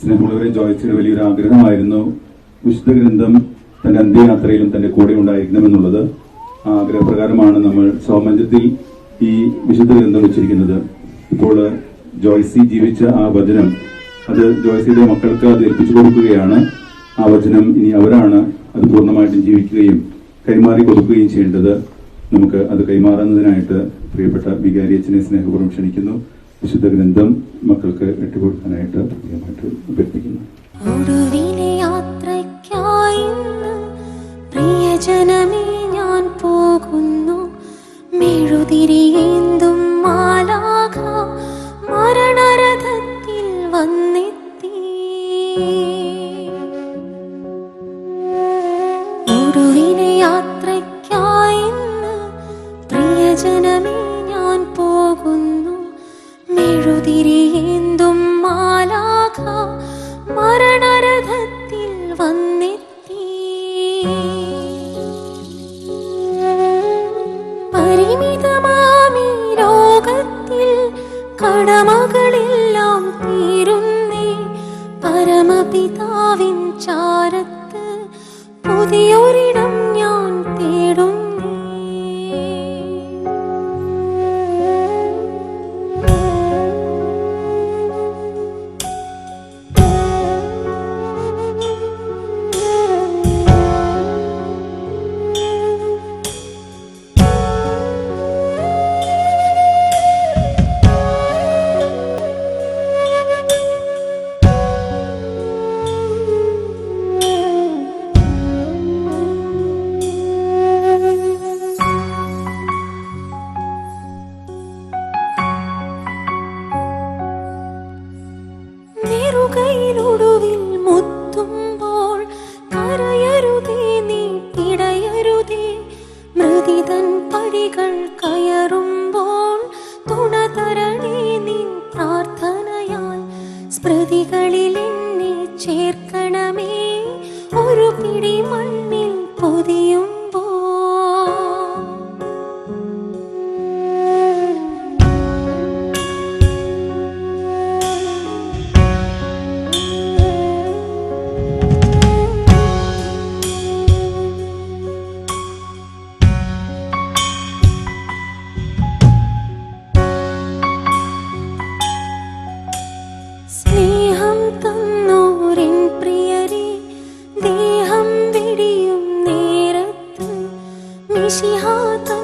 സ്നേഹമുള്ളവരെ ജോയിച്ചിന് വലിയൊരു ആഗ്രഹമായിരുന്നു വിശുദ്ധ ഗ്രന്ഥം തന്റെ അന്ത്യയാത്രയിലും തന്റെ കൂടെ ഉണ്ടായിരിക്കണമെന്നുള്ളത്. ആ ആഗ്രഹപ്രകാരമാണ് നമ്മൾ സോമഞ്ചത്തിൽ ഈ വിശുദ്ധ ഗ്രന്ഥം വെച്ചിരിക്കുന്നത്. ഇപ്പോൾ ജോയ്സി ജീവിച്ച ആ വചനം അത് ജോയ്സിയുടെ മക്കൾക്ക് അത് ഏൽപ്പിച്ചു കൊടുക്കുകയാണ്. ആ വചനം ഇനി അവരാണ് അത് പൂർണമായിട്ടും ജീവിക്കുകയും കൈമാറി കൊടുക്കുകയും ചെയ്യേണ്ടത്. നമുക്ക് അത് കൈമാറുന്നതിനായിട്ട് പ്രിയപ്പെട്ട വികാരി അച്ഛനെ സ്നേഹപൂർവം ക്ഷണിക്കുന്നു. വിശുദ്ധ ഗ്രന്ഥം മക്കൾക്ക് ഇട്ടുകൊടുക്കാനായിട്ട് പ്രത്യേകമായിട്ട് അഭ്യർത്ഥിക്കുന്നു കർമ്മങ്ങളെല്ലാം തീരുന്നേ. പരമപിതാവിൻ ചാരത്ത് പുതിയൊരിടം പുകയിലൊടുവിൽ മുത്തുമ്പോൾ കരയരുതേ നീ പിടയരുതേ. മൃതിതൻ പടികൾ കയറുമ്പോൾ തുണ തരണേ നിൻ പ്രാർത്ഥനയാൽ സ്മൃതികളിൽ എന്നെ ചേർക്കണമേ. ഒരു പിടി മണ്ണിൽ പൊതിയും খুশি হতো।